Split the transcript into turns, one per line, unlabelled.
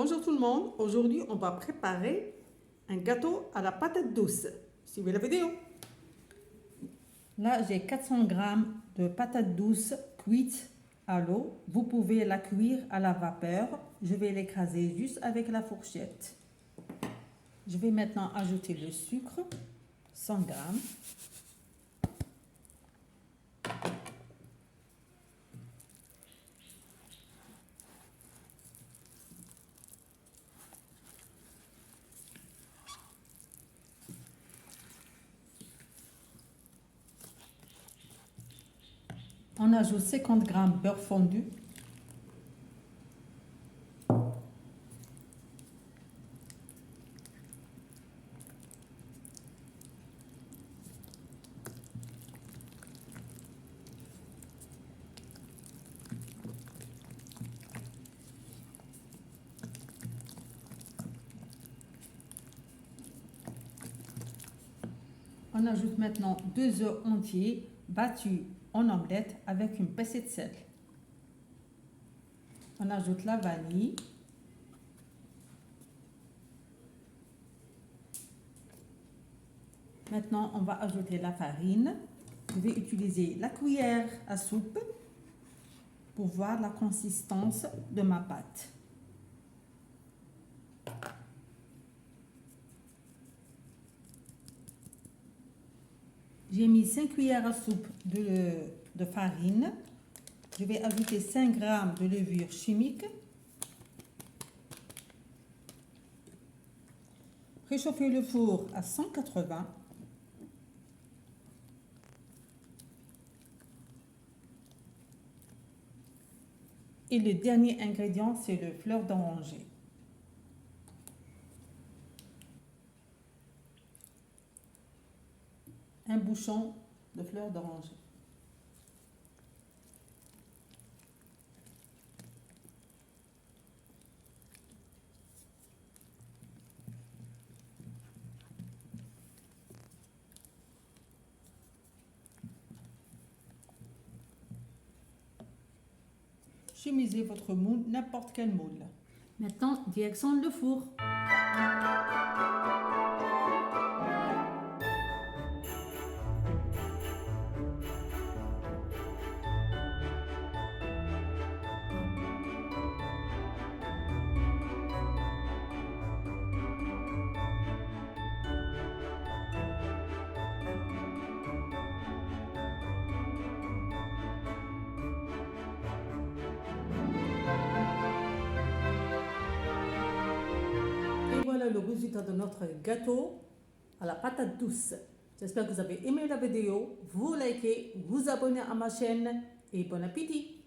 Bonjour tout le monde, aujourd'hui on va préparer un gâteau à la patate douce. Suivez la vidéo.
Là, j'ai 400 g de patates douces cuites à l'eau. Vous pouvez la cuire à la vapeur. Je vais l'écraser juste avec la fourchette. Je vais maintenant ajouter le sucre, 100 g. On ajoute 50 g beurre fondu. On ajoute maintenant deux œufs entiers battus en omelette avec une pincée de sel. On ajoute la vanille. Maintenant, on va ajouter la farine. Je vais utiliser la cuillère à soupe pour voir la consistance de ma pâte. J'ai mis 5 cuillères à soupe de, farine. Je vais ajouter 5 g de levure chimique. Réchauffer le four à 180. Et le dernier ingrédient, c'est le fleur d'oranger. Un bouchon de fleurs d'oranger. Chemisez votre moule, n'importe quel moule. Maintenant, direction le four.
Le résultat de notre gâteau à la patate douce. J'espère que vous avez aimé la vidéo. Vous likez, vous abonnez à ma chaîne et bon appétit